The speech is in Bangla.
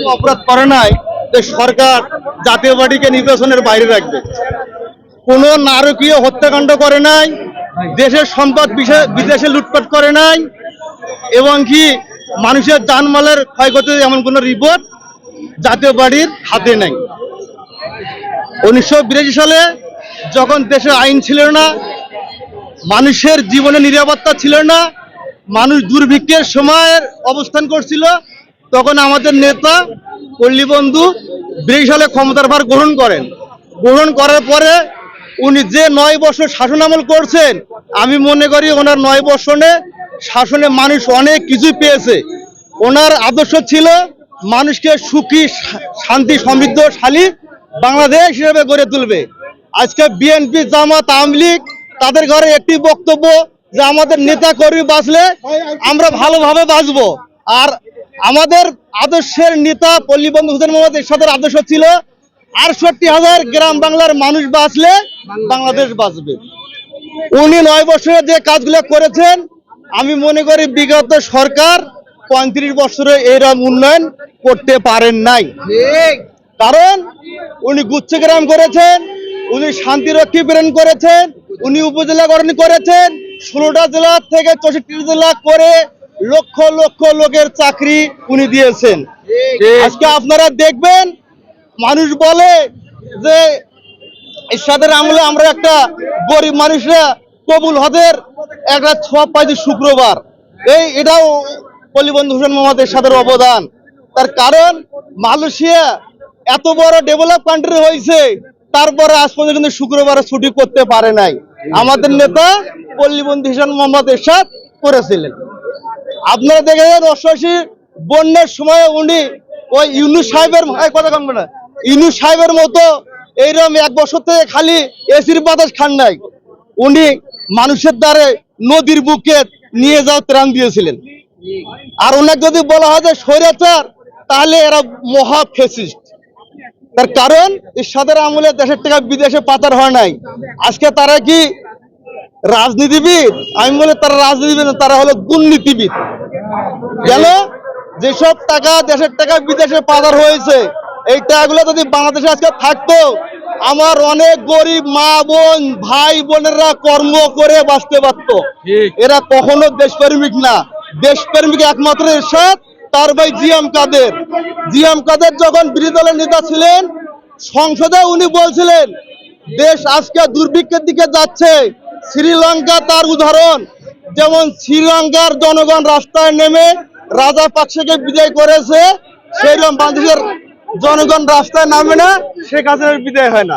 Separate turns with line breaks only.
এরকম অপরাধ করে নাই যে সরকার জাতীয় পার্টিকে নির্বাচনের বাইরে রাখবে। কোন নারকীয় হত্যাকাণ্ড করে নাই, দেশের সম্পদ বিদেশে লুটপাট করে নাই, এবং কি মানুষের জানমালের ক্ষয়ক্ষতি এমন কোন রিপোর্ট জাতীয় পার্টির হাতে নেই। উনিশশো বিরাশি সালে যখন দেশের আইন ছিল না, মানুষের জীবনে নিরাপত্তা ছিল না, মানুষ দুর্ভিক্ষের সময়ের অবস্থান করছিল তখন আমাদের নেতা পল্লী বন্ধু বিরাশি সালে ক্ষমতার ভার গ্রহণ করেন। গ্রহণ করার পরে উনি যে নয় বছর শাসন আমল করছেন, আমি মনে করি ওনার নয় বছরে শাসনে মানুষ অনেক কিছুই পেয়েছে। ওনার আদর্শ ছিল মানুষকে সুখী শান্তি, সমৃদ্ধশালী বাংলাদেশ হিসেবে গড়ে তুলবে। আজকে বিএনপি, জামাত, আওয়ামী লীগ তাদের ঘরে একটি বক্তব্য যে আমাদের নেতা কর্মী বাঁচলে আমরা ভালোভাবে বাঁচবো। আর আমাদের আদর্শের নেতা পল্লীবন্ধু হুসেন মোহাম্মদ এরশাদের আদর্শ ছিল। আটষট্টি হাজার গ্রাম বাংলার মানুষ বাঁচলে বাংলাদেশ বাঁচবে। উনি নয় বছরে যে কাজগুলো করেছেন আমি মনে করি বিগত সরকার পঁয়ত্রিশ বছরে এরকম উন্নয়ন করতে পারেন নাই। কারণ উনি গুচ্ছগ্রাম করেছেন উনি শান্তিরক্ষী প্রেরণ করেছেন উনি উপজেলাকরণ করেছেন ষোলোটা জেলা থেকে চৌষট্টি জেলা করে লক্ষ লক্ষ লোকের চাকরি উনি দিয়েছেন। আজকে আপনারা দেখবেন মানুষ বলে যে এরশাদের আমলে আমরা একটা গরিব মানুষরা কবুল হদের একটা সব পাইছি শুক্রবার। এই এটাও পল্লীবন্ধু হোসেন মোহাম্মদ এরশাদের অবদান। তার কারণ মালয়েশিয়া এত বড় ডেভেলপ কান্ট্রি হয়েছে তারপরে আজ পর্যন্ত কিন্তু শুক্রবারে ছুটি করতে পারে নাই। আমাদের নেতা পল্লীবন্ধু হোসেন মোহাম্মদ এরশাদ করেছিলেন। আপনারা দেখেছেন অশ্বাসী বন্যার সময় উনি ওই ইউনুস সাহেবের কথা কম না ইউনুস সাহেবের মতো এইরকম এক বছর থেকে খালি এসির বাতাস খান নাই। উনি মানুষের দ্বারে নদীর বুকে নিয়ে যাওয়ার ত্রাণ দিয়েছিলেন। আর ওনাকে যদি বলা হয় যে স্বৈরাচার, তাহলে এরা মহা ফেসিস্ট তার কারণ, ইরশাদের আমলে দেশের টাকা বিদেশে পাচার হয় নাই। আজকে তারা কি রাজনীতিবিদ? আমি বলে তারা রাজনীতিবিদ তারা হলো দুর্নীতিবিদ। গেল? যেসব টাকা দেশের টাকা বিদেশে পাচার হয়েছে এই টাকাগুলো যদি বাংলাদেশে আজকে থাকতো আমার অনেক গরিব মা বোন ভাই বোনেরা কর্ম করে বাঁচতে পারতো। এরা কখনো দেশপ্রেমিক না। দেশপ্রেমিক একমাত্র এরশাদ তার ভাই জিএম কাদের। জিএম কাদের যখন বিরোধী দলের নেতা ছিলেন সংসদে উনি বলছিলেন দেশ আজকে দুর্ভিক্ষের দিকে যাচ্ছে। শ্রীলঙ্কা তার উদাহরণ। যেমন শ্রীলঙ্কার জনগণ রাস্তায় নেমে রাজা পাকশাকে বিদায় করেছে সেইরকম বাংলাদেশের জনগণ রাস্তায় নামে না, শেখ হাসিনার বিদায় হয় না।